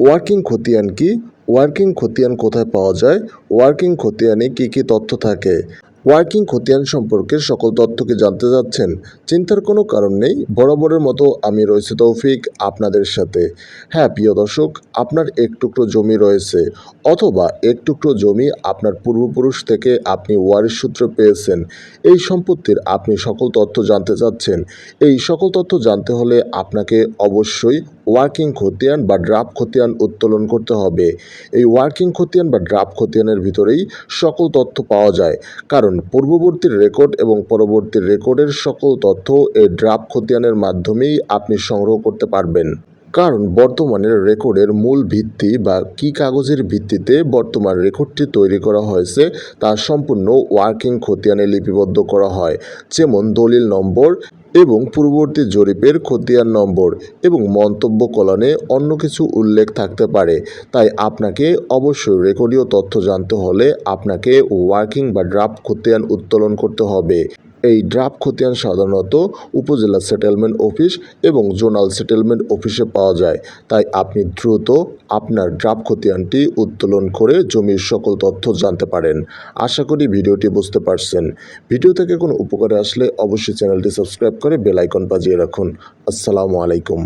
Working খতিয়ান কি? Working খতিয়ান কোথায় পাওয়া যায়? ওয়ার্কিং খতিয়ানে কি কি তথ্য থাকে? ওয়ার্কিং খতিয়ান সম্পর্কে সকল তথ্য কি জানতে যাচ্ছেন চিন্তার কোনো কারণ নেই। বরাবরের মতো আমি রয়েছে তৌফিক আপনাদের সাথে। হ্যাঁ প্রিয় দর্শক, আপনার এক টুকরো জমি রয়েছে অথবা এক টুকরো জমি আপনার পূর্বপুরুষ থেকে আপনি ওয়ারিশ সূত্র পেয়েছেন। এই সম্পত্তির আপনি সকল তথ্য জানতে চাচ্ছেন। এই সকল তথ্য জানতে হলে আপনাকে অবশ্যই ওয়ার্কিং খতিয়ান বা ড্রাফট খতিয়ান উত্তোলন করতে হবে। এই ওয়ার্কিং খতিয়ান বা ড্রাফট খতিয়ানের ভিতরেই সকল তথ্য পাওয়া যায়। কারণ পূর্ববর্তী রেকর্ড এবং পরবর্তী রেকর্ডের সকল তথ্য এই ড্রাফট খতিয়ানের মাধ্যমেই আপনি সংগ্রহ করতে পারবেন। কারণ বর্তমানের রেকর্ডের মূল ভিত্তি বা কী কাগজের ভিত্তিতে বর্তমান রেকর্ডটি তৈরি করা হয়েছে তা সম্পূর্ণ ওয়ার্কিং খতিয়ানে লিপিবদ্ধ করা হয়। যেমন দলিল নম্বর এবং পূর্ববর্তী জরিপের খতিয়ান নম্বর এবং মন্তব্য কলনে অন্য কিছু উল্লেখ থাকতে পারে। তাই আপনাকে অবশ্যই রেকর্ডীয় তথ্য জানতে হলে আপনাকে ওয়ার্কিং বা ড্রাফট খতিয়ান উত্তোলন করতে হবে। এই ড্রাফট খতিয়ান সাধারণত উপজেলা সেটেলমেন্ট অফিস এবং জোনাল সেটেলমেন্ট অফিসে পাওয়া যায়। তাই আপনি দ্রুত আপনার ড্রাফট খতিয়ানটি উত্তোলন করে জমির সকল তথ্য জানতে পারেন। আশা করি ভিডিওটি বুঝতে পারছেন। ভিডিও থেকে কোনো উপকারে আসলে অবশ্যই চ্যানেলটি সাবস্ক্রাইব করে বেলাইকন বাজিয়ে রাখুন। আসসালামু আলাইকুম।